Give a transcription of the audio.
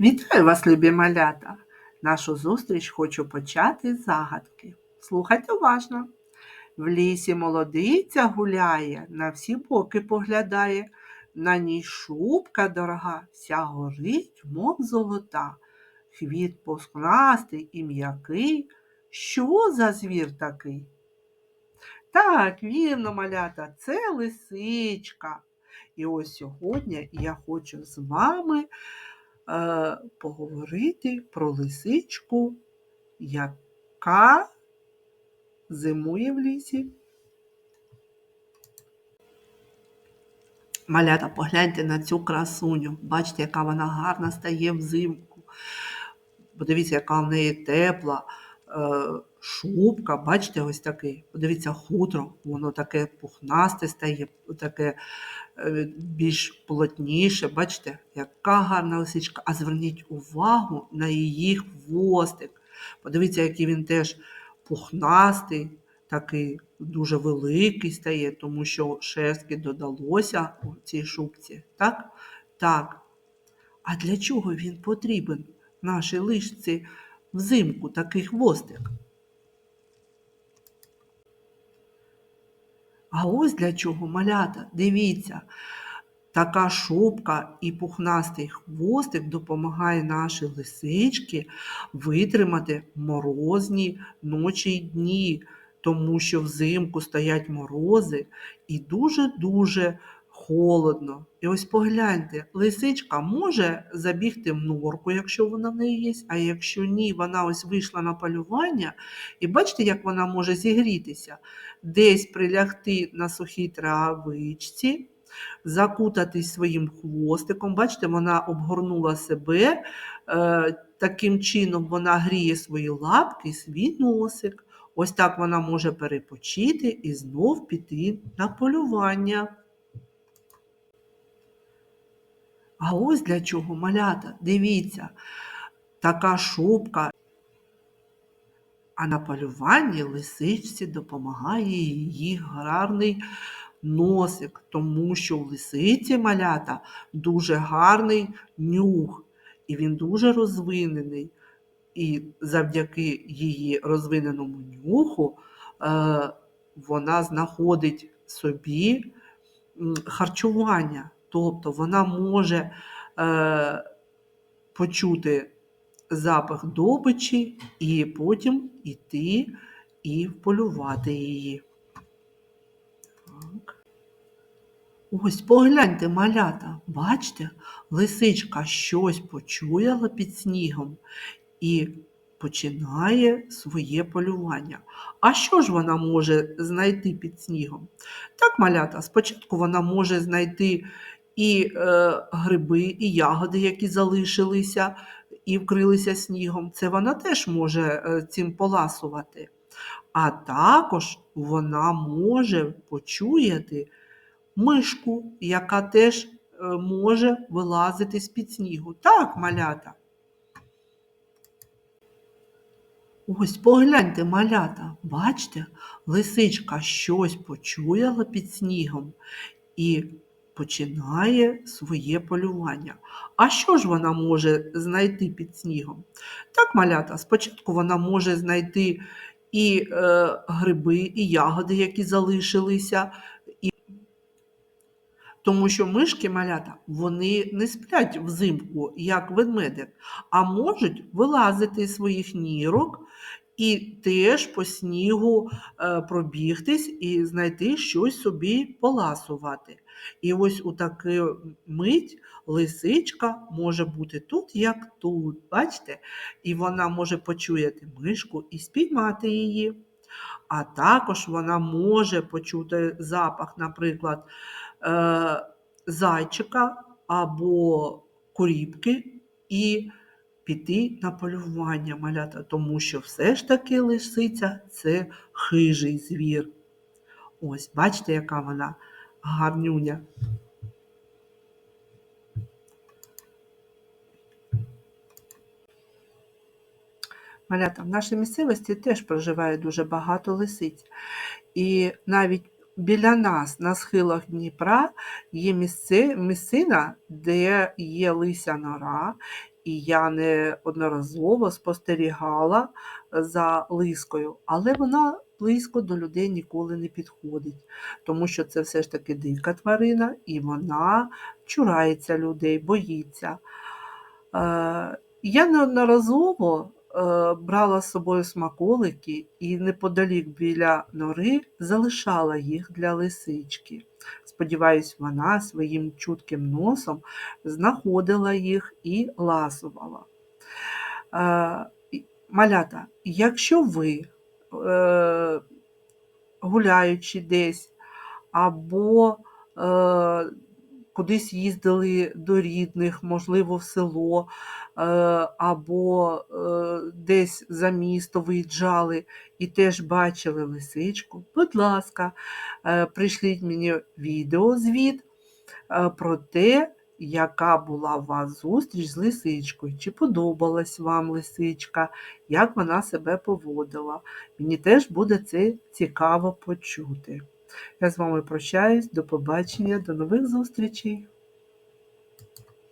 Вітаю вас, любі малята! Нашу зустріч хочу почати з загадки. Слухайте уважно. В лісі молодиця гуляє, на всі боки поглядає, на ній шубка дорога, вся горить, мов золота. Хвіт пухнастий і м'який. Що за звір такий? Так, вірно, малята, це лисичка. І ось сьогодні я хочу з вами поговорити про лисичку, яка зимує в лісі. Малята, погляньте на цю красуню. Бачите, яка вона гарна стає взимку. Подивіться, яка в неї тепла е, шубка. Бачите, ось такий. Подивіться, хутро, воно таке пухнасте стає, таке е, більш плотніше. Бачите, яка гарна лисичка. А зверніть увагу на її хвостик. Подивіться, який він теж пухнастий, такий дуже великий стає, тому що шерстки додалося у цій шубці. Так? Так. А для чого він потрібен нашій лишці взимку такий хвостик? А ось для чого малята, дивіться, така шубка і пухнастий хвостик допомагає нашій лисичці витримати морозні ночі й дні, тому що взимку стоять морози і дуже-дуже холодно. І ось погляньте, лисичка може забігти в норку, якщо вона в неї є, а якщо ні, вона ось вийшла на полювання, і бачите, як вона може зігрітися, десь прилягти на сухій травичці, закутатись своїм хвостиком. Бачите, вона обгорнула себе, е, таким чином вона гріє свої лапки, свій носик. Ось так вона може перепочити і знов піти на полювання. А ось для чого малята, дивіться, така шубка, а на полюванні лисичці допомагає її гарний носик, тому що у лисиці малята дуже гарний нюх, і він дуже розвинений. І завдяки її розвиненому нюху е, вона знаходить собі харчування. Тобто вона може е, почути запах добичі і потім йти і полювати її. Так. Ось погляньте, малята, бачите, лисичка щось почуяла під снігом і починає своє полювання. А що ж вона може знайти під снігом? Так, малята, спочатку вона може знайти і е, гриби, і ягоди, які залишилися і вкрилися снігом. Це вона теж може е, цим поласувати. А також вона може почуяти мишку, яка теж е, може вилазити з-під снігу. Так, малята. Ось погляньте, малята, бачите, лисичка щось почуяла під снігом і починає своє полювання. А що ж вона може знайти під снігом? Так, малята, спочатку вона може знайти і е, гриби, і ягоди, які залишилися. І... Тому що мишки малята вони не сплять взимку, як ведмедик, а можуть вилазити з своїх нірок і теж по снігу е, пробігтись і знайти щось собі поласувати. І ось у таку мить лисичка може бути тут, як тут, бачите? І вона може почуяти мишку і спіймати її. А також вона може почути запах, наприклад, е, зайчика або куріпки. і піти на полювання малята, тому що все ж таки лисиця це хижий звір. Ось, бачите, яка вона гарнюня. Малята, в нашій місцевості теж проживає дуже багато лисиць. І навіть біля нас на схилах Дніпра є місцина, де є лися нора, і я неодноразово спостерігала за лискою, але вона близько до людей ніколи не підходить, тому що це все ж таки дика тварина, і вона чурається людей, боїться. Е, Я неодноразово е, брала з собою смаколики і неподалік біля нори залишала їх для лисички. Сподіваюсь, вона своїм чутким носом знаходила їх і ласувала. Е, Малята, якщо ви, е, гуляючи десь або е, кудись їздили до рідних, можливо, в село, е, або е, десь за місто виїжджали і теж бачили лисичку, будь ласка, е, прийшліть мені відеозвіт про те, яка була у вас зустріч з лисичкою, чи подобалась вам лисичка, як вона себе поводила. Мені теж буде це цікаво почути. Я з вами прощаюсь, до побачення, до нових зустрічей!